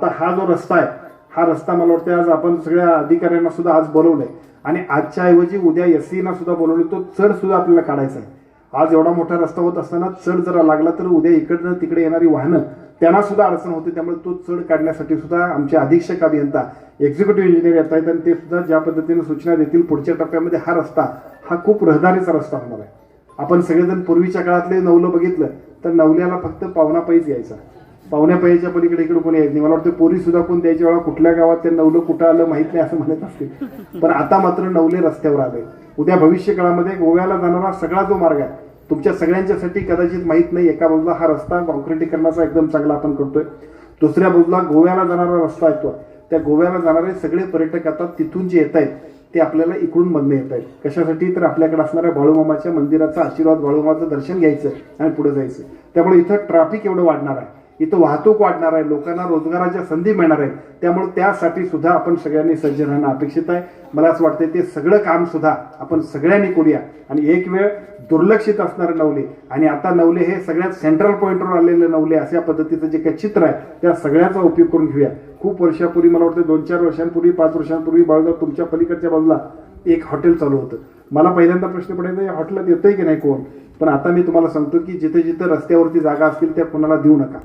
आता हा जो रस्ता आहे हा रस्ता मला वाटतं आज आपण सगळ्या अधिकाऱ्यांना सुद्धा आज बोलवलंय. आणि आजच्या ऐवजी उद्या एस सीना सुद्धा बोलवलं तो चढ सुद्धा आपल्याला काढायचा आहे. आज एवढा मोठा रस्ता होत असताना चढ जरा लागला तर उद्या इकडनं तिकडे येणारी वाहनं त्यांना सुद्धा अडचण होते. त्यामुळे तो चढ काढण्यासाठी सुद्धा आमचे अधीक्षक अभियंता एक्झिक्युटिव्ह इंजिनियर येत आहेत आणि ते सुद्धा ज्या पद्धतीने सूचना देतील पुढच्या टप्प्यामध्ये हा रस्ता हा खूप रहदारीचा रस्ता होणार आहे. आपण सगळेजण पूर्वीच्या काळातले नवलं बघितलं तर नवल्याला फक्त पावना यायचा. पाहुण्या पैच्या पलीकडे इकडे कोणी यायचं नाही. मला वाटतं पोरी सुद्धा कोण द्यायच्या वेळा कुठल्या गावात ते नवलं कुठं आलं माहीत नाही असं म्हणत असते पण आता मात्र नवले रस्त्यावर आले. उद्या भविष्य काळामध्ये गोव्याला जाणारा सगळा जो मार्ग आहे तुमच्या सगळ्यांच्यासाठी कदाचित माहीत नाही एका बाजूला हा रस्ता कॉन्क्रिटीकरणाचा एकदम चांगला आपण करतोय. दुसऱ्या बाजूला गोव्याला जाणारा रस्ता येतो त्या गोव्याला जाणारे सगळे पर्यटक आता तिथून जे येत आहेत ते आपल्याला इकडून मधनं येत आहेत कशासाठी? तर आपल्याकडे असणाऱ्या बाळूमामाच्या मंदिराचा आशीर्वाद बाळूमामाचं दर्शन घ्यायचं आणि पुढे जायचं. त्यामुळे इथं ट्रॅफिक एवढं वाढणार आहे. इथं वाहतूक वाढणार आहे लोकांना रोजगाराच्या संधी मिळणार आहेत त्यामुळे त्यासाठी सुद्धा आपण सगळ्यांनी सज्ज राहणं अपेक्षित आहे. मला असं वाटतं ते सगळं काम सुद्धा आपण सगळ्यांनी करूया. आणि एक वेळ दुर्लक्षित असणारे नवले. आणि आता नवले हे सगळ्यात सेंट्रल पॉईंटवर आलेले नवले अशा पद्धतीचं जे काही चित्र आहे त्या सगळ्याचा उपयोग करून घेऊया. खूप वर्षापूर्वी मला वाटतं दोन चार वर्षांपूर्वी पाच वर्षांपूर्वी बाळगाव तुमच्या पलीकडच्या बाजूला एक हॉटेल चालू होतं. मला पहिल्यांदा प्रश्न पडायचा या हॉटेलात येतंय की नाही कोण? पण आता मी तुम्हाला सांगतो की जिथे जिथे रस्त्यावरती जागा असतील त्या कोणाला देऊ नका.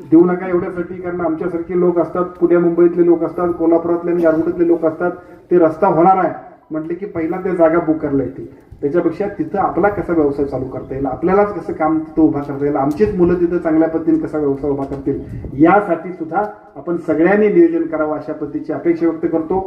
देऊ नका एवढ्यासाठी कारण आमच्यासारखे लोक असतात पुण्या मुंबईतले लोक असतात कोल्हापुरातले आणि गारगुटीतले लोक असतात ते रस्ता होणार आहे. म्हटले की पहिला त्या जागा बुक करायला येतील त्याच्यापेक्षा तिथं आपला कसा व्यवसाय चालू करता येईल? आपल्यालाच कसं काम तिथं उभा करता येईल? आमचीच मुलं तिथं चांगल्या पद्धतीने कसा व्यवसाय उभा करतील? यासाठी सुद्धा आपण सगळ्यांनी नियोजन करावं अशा पद्धतीची अपेक्षा व्यक्त करतो.